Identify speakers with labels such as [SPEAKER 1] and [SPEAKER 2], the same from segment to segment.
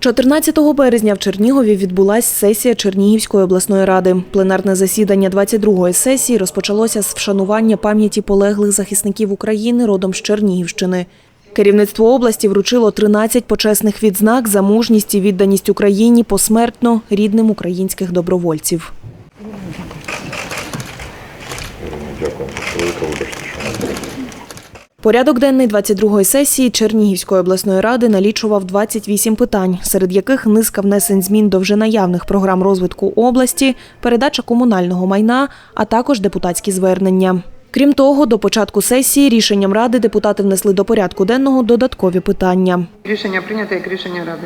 [SPEAKER 1] 14 березня в Чернігові відбулась сесія Чернігівської обласної ради. Пленарне засідання 22-ї сесії розпочалося з вшанування пам'яті полеглих захисників України родом з Чернігівщини. Керівництво області вручило 13 почесних відзнак за мужність і відданість Україні посмертно рідним українських добровольців.
[SPEAKER 2] Дякую. Велика вибачте, що не
[SPEAKER 1] Порядок денний 22-ї сесії Чернігівської обласної ради налічував 28 питань, серед яких низка внесень змін до вже наявних програм розвитку області, передача комунального майна, а також депутатські звернення. Крім того, до початку сесії рішенням ради депутати внесли до порядку денного додаткові питання.
[SPEAKER 3] Рішення прийнято як рішення ради.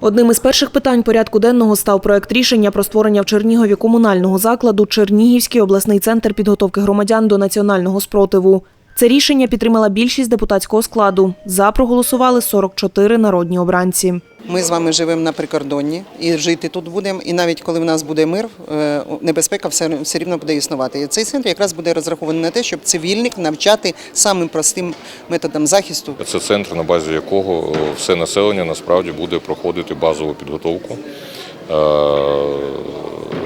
[SPEAKER 1] Одним із перших питань порядку денного став проект рішення про створення в Чернігові комунального закладу Чернігівський обласний центр підготовки громадян до національного спротиву. Це рішення підтримала більшість депутатського складу. За проголосували 44 народні обранці.
[SPEAKER 4] Ми з вами живемо на прикордонні і жити тут будемо. І навіть коли в нас буде мир, е, небезпека все, все рівно буде існувати. І цей центр якраз буде розрахований на те, щоб цивільних навчати самим простим методам захисту.
[SPEAKER 2] Це центр, на базі якого е, все населення насправді буде проходити базову підготовку е,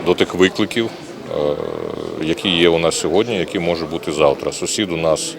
[SPEAKER 2] до тих викликів, які є у нас сьогодні, які можуть бути завтра. Сусід у нас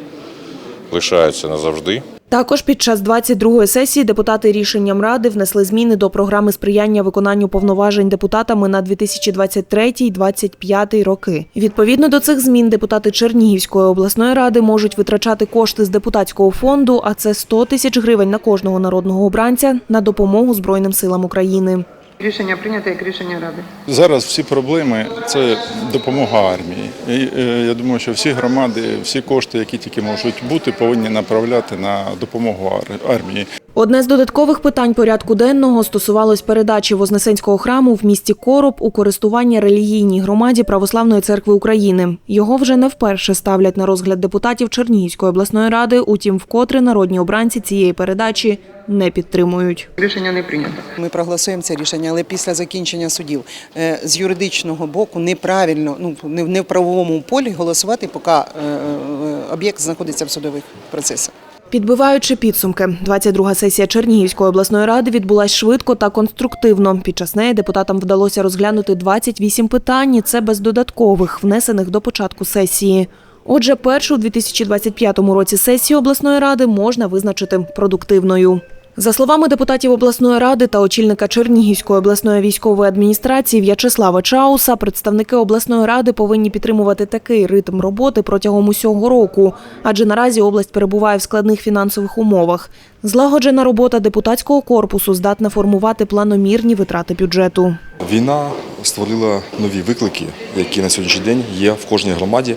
[SPEAKER 2] лишається назавжди.
[SPEAKER 1] Також під час 22-ї сесії депутати рішенням ради внесли зміни до програми сприяння виконанню повноважень депутатами на 2023-2025 роки. Відповідно до цих змін депутати Чернігівської обласної ради можуть витрачати кошти з депутатського фонду, а це 100 тисяч гривень на кожного народного обранця на допомогу Збройним силам України.
[SPEAKER 3] Рішення прийнято як рішення ради.
[SPEAKER 5] Зараз всі проблеми це допомога армії. І е, я думаю, що всі громади, всі кошти, які тільки можуть бути, повинні направляти на допомогу армії.
[SPEAKER 1] Одне з додаткових питань порядку денного стосувалось передачі Вознесенського храму в місті Короб у користування релігійній громаді Православної церкви України. Його вже не вперше ставлять на розгляд депутатів Чернігівської обласної ради, утім, вкотре народні обранці цієї передачі не підтримують.
[SPEAKER 3] Рішення не прийнято.
[SPEAKER 4] Ми проголосуємо це рішення, але після закінчення судів е, з юридичного боку неправильно, ну не в- правовому полі голосувати, поки е, е, об'єкт знаходиться в судових процесах.
[SPEAKER 1] Підбиваючи підсумки, 22-га сесія Чернігівської обласної ради відбулася швидко та конструктивно. Під час неї депутатам вдалося розглянути 28 питань, і це без додаткових, внесених до початку сесії. Отже, першу у 2025 році сесію обласної ради можна визначити продуктивною. За словами депутатів обласної ради та очільника Чернігівської обласної військової адміністрації В'ячеслава Чауса, представники обласної ради повинні підтримувати такий ритм роботи протягом усього року, адже наразі область перебуває в складних фінансових умовах. Злагоджена робота депутатського корпусу здатна формувати планомірні витрати бюджету.
[SPEAKER 6] Війна створила нові виклики, які на сьогоднішній день є в кожній громаді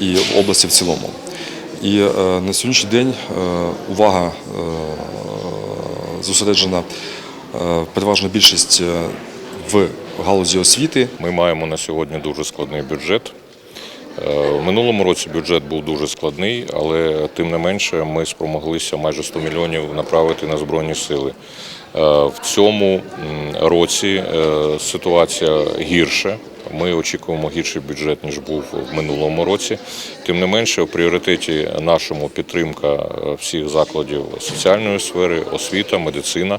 [SPEAKER 6] і в області в цілому. І е, на сьогоднішній день е, увага е, зосереджена е, переважна більшість е, в галузі освіти.
[SPEAKER 2] Ми маємо на сьогодні дуже складний бюджет. Е, В минулому році бюджет був дуже складний, але тим не менше ми спромоглися майже 100 мільйонів направити на Збройні сили. В цьому році ситуація гірша. Ми очікуємо гірший бюджет, ніж був в минулому році. Тим не менше, в пріоритеті нашому підтримка е, всіх закладів соціальної сфери, освіта, медицина.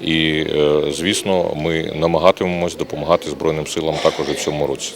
[SPEAKER 2] І, е, звісно, ми намагатимемось допомагати Збройним силам також в цьому році.